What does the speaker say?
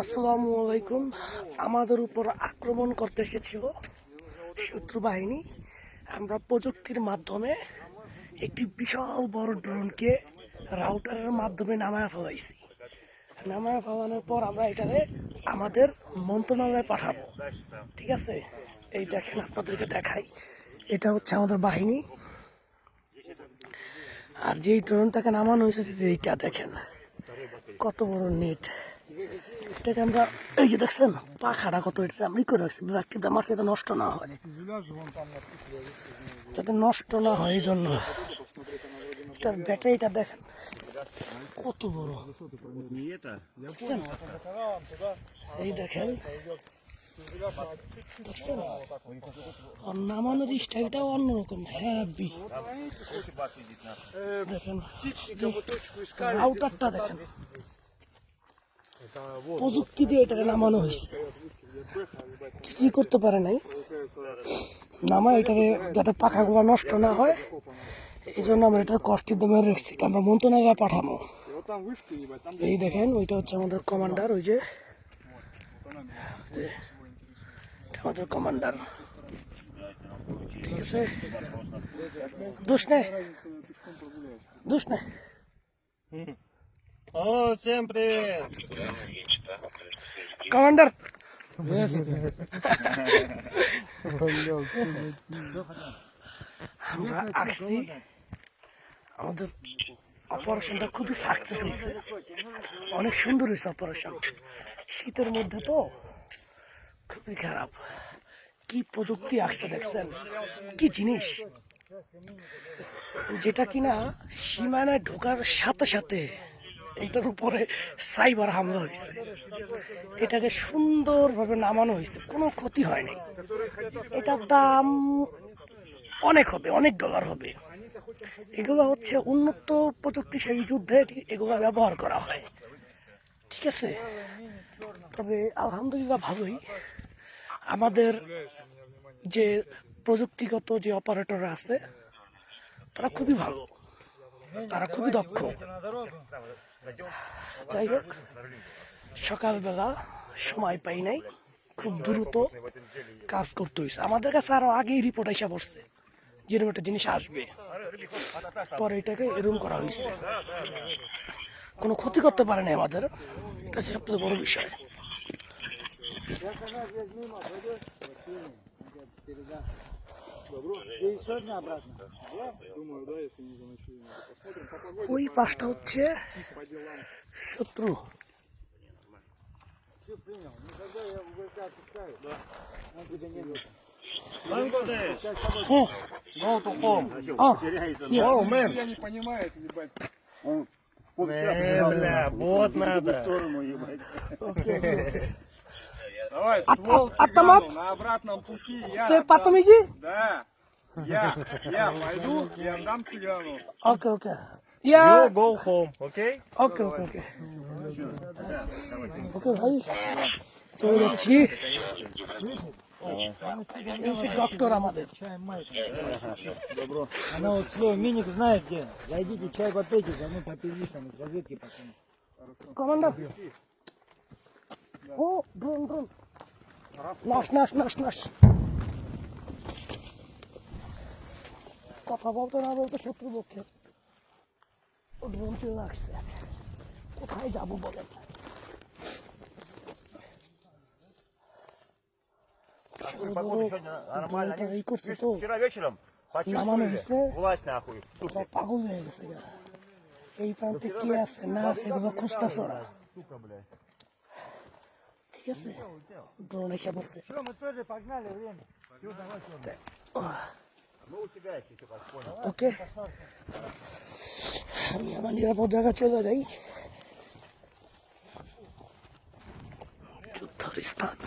আসসালামু আলাইকুম। আমাদের উপর আক্রমণ করতে এসেছিল শত্রু বাহিনী। আমরা প্রযুক্তির মাধ্যমে একটি বিশাল বড় ড্রোনকে রাউটারের মাধ্যমে নামায় ফেলাইছি। নামায় ফেলানোর পর আমরা এটাকে আমাদের মন্ত্রণালয়ে পাঠাবো। ঠিক আছে? এই দেখেন আপনাদেরকে দেখাই। এটা হচ্ছে আমাদের বাহিনী। আর যেই ড্রোনটাকে নামানো হয়েছে যে এইটা দেখেন। কত বড় নেট। এটাকে আমরা, এই যে দেখছেন, পাখাটা কত এটা আমি করে রাখছি ব্যাকটিভটা মারছে যাতে নষ্ট না হয়। যাতে নষ্ট না হয়, এই জন্য। এটার ব্যাটারিটা দেখেন, কত বড়। এই দেখেন। দেখছেন? আর নামানোর স্টাইলটাও অন্যরকম হ্যাভি দেখেন দেখেন। প্রযুক্তি দিয়ে এটাকে নামানো হয়েছে। কিছুই করতে পারে নাই। নামা এটাকে যাতে পাখাগুলো নষ্ট না হয়। এই জন্য আমরা এটা কষ্টের দামে রেখেছি। আমরা মন্ত্রণালয়ে পাঠাবো। এই দেখেন, ওইটা হচ্ছে আমাদের কমান্ডার ওই যে। আমাদের কমান্ডার ঠিক আছে? দুষ নে দুষ নে О, всем привет! কমান্ডার আমরা আসছি আমাদের অপারেশনটা খুবই সাকসেস হয়েছে অনেক সুন্দর হয়েছে অপারেশন শীতের মধ্যে তো খুবই খারাপ কি প্রযুক্তি আসছে দেখছেন কি জিনিস যেটা কিনা সীমানায় ঢোকার সাথে সাথে এটার উপরে সাইবার হামলা হয়েছে। এটাকে সুন্দরভাবে নামানো হয়েছে। কোনো ক্ষতি হয়নি। এটার দাম অনেক হবে, অনেক ডলার হবে। এগুলো হচ্ছে উন্নত প্রযুক্তিশালী যুদ্ধে এটি- এগুলো ব্যবহার করা হয়। ঠিক আছে? তবে আলহামদুলিল্লাহ ভালোই। আমাদের যে প্রযুক্তিগত যে অপারেটর আছে, তারা খুবই ভালো। তারা খুবই দক্ষ। যাই হোক, সকালবেলা সময় পাই নাই, খুব দ্রুত কাজ করতে হয়েছে আমাদের কাছে আরও আগেই রিপোর্ট এসে পড়ছে যেরকম একটা জিনিস আসবে। পরে এটাকে এরকম করা হয়েছে কোনো ক্ষতি করতে পারে না আমাদের। এটা হচ্ছে সবথেকে বড় বিষয়। Добро. И еще обратно. Да? Думаю, да, если не заночуем. Посмотрим по погоде. Ой, пошел че? По делам. Шутру. Все принял. Никогда я уголька отпускаю. Да. Он тебя не любит. Фу, go to home. Oh, yes. oh man. Я не понимаю, ебать. Он, он, бля, вот надо. В сторону, ебать. Давай, ствол а- автомат? цыгану на обратном пути. Я ты отдам. потом иди Да. Я, я пойду и отдам цыгану. Okay okay yeah You go home, okay? ওকে ওকে ওকে ওকে ভাই চলে যাচ্ছি এই হচ্ছে ডক্টর আমাদের Она вот слово миник знает где. Зайдите, чай попейте, за мной попились там из разведки пацаны. কমান্ডার ও ড্রোন ড্রোন নাশ নাশ নাশ নাশ কথা বলতে না বলতে শত্রুপক্ষে ও ড্রোন চলে আসছে কোথায় যাবো বলেন ড্রোনটা এই করছে তো Вчера вечером নামানো হয়েছে власть нахуй. ওরা পাগল হয়ে গেছে গা। এই প্রান্তে কে আছে না আছে এগুলো খুঁজতেছে ওরা ঠিক আছে ড্রোন এসে পড়ছে ওকে আমি আমার নিরাপদ জায়গা চলে যাই যুদ্ধ স্থান